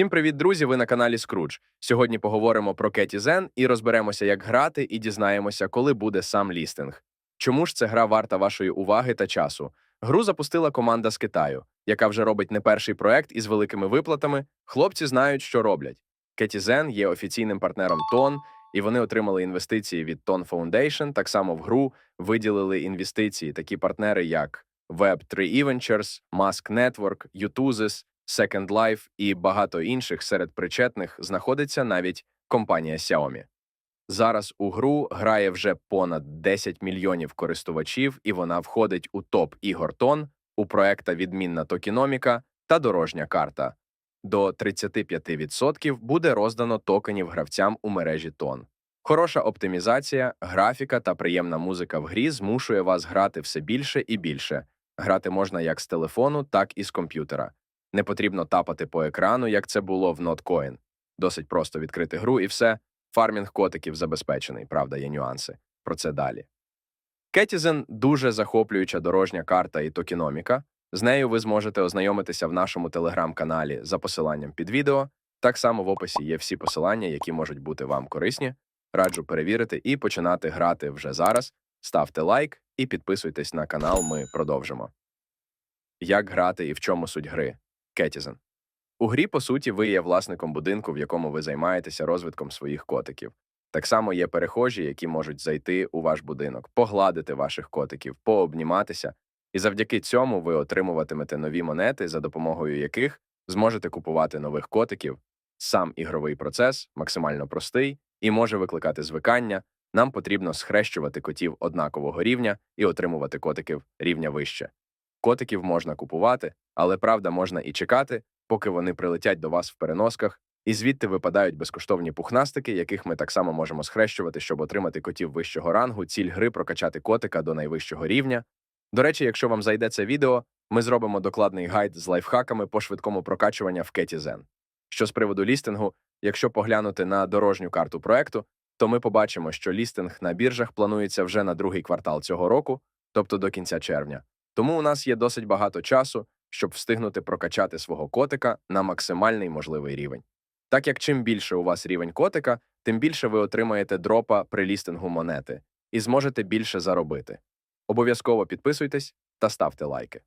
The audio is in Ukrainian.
Всім привіт, друзі! Ви на каналі Скрудж. Сьогодні поговоримо про Кеті Зен і розберемося, як грати, і дізнаємося, коли буде сам лістинг. Чому ж ця гра варта вашої уваги та часу? Гру запустила команда з Китаю, яка вже робить не перший проект із великими виплатами. Хлопці знають, що роблять. Кеті Зен є офіційним партнером Тон, і вони отримали інвестиції від Тон Foundation. Так само в гру виділили інвестиції такі партнери, як Web3 Ventures, Mask Network, Utuzis, Second Life і багато інших серед причетних знаходиться навіть компанія Xiaomi. Зараз у гру грає вже понад 10 мільйонів користувачів, і вона входить у топ ігор Тон у проекта Відмінна токеноміка та дорожня карта. До 35% буде роздано токенів гравцям у мережі Тон. Хороша оптимізація, графіка та приємна музика в грі змушує вас грати все більше і більше. Грати можна як з телефону, так і з комп'ютера. Не потрібно тапати по екрану, як це було в NotCoin. Досить просто відкрити гру і все. Фармінг котиків забезпечений, правда, є нюанси. Про це далі. Кетізен дуже захоплююча дорожня карта і токеноміка. З нею ви зможете ознайомитися в нашому телеграм-каналі за посиланням під відео. Так само в описі є всі посилання, які можуть бути вам корисні. Раджу перевірити і починати грати вже зараз. Ставте лайк і підписуйтесь на канал. Ми продовжимо. Як грати і в чому суть гри? Кетізен. У грі, по суті, ви є власником будинку, в якому ви займаєтеся розвитком своїх котиків. Так само є перехожі, які можуть зайти у ваш будинок, погладити ваших котиків, пообніматися, і завдяки цьому ви отримуватимете нові монети, за допомогою яких зможете купувати нових котиків. Сам ігровий процес максимально простий і може викликати звикання. Нам потрібно схрещувати котів однакового рівня і отримувати котиків рівня вище. Котиків можна купувати, але правда можна і чекати, поки вони прилетять до вас в переносках, і звідти випадають безкоштовні пухнастики, яких ми так само можемо схрещувати, щоб отримати котів вищого рангу, ціль гри прокачати котика до найвищого рівня. До речі, якщо вам зайде це відео, ми зробимо докладний гайд з лайфхаками по швидкому прокачуванню в Кеті Zen. Що з приводу лістингу, якщо поглянути на дорожню карту проекту, то ми побачимо, що лістинг на біржах планується вже на другий квартал цього року, тобто до кінця червня. Тому у нас є досить багато часу, щоб встигнути прокачати свого котика на максимальний можливий рівень. Так як чим більше у вас рівень котика, тим більше ви отримаєте дропа при лістингу монети і зможете більше заробити. Обов'язково підписуйтесь та ставте лайки.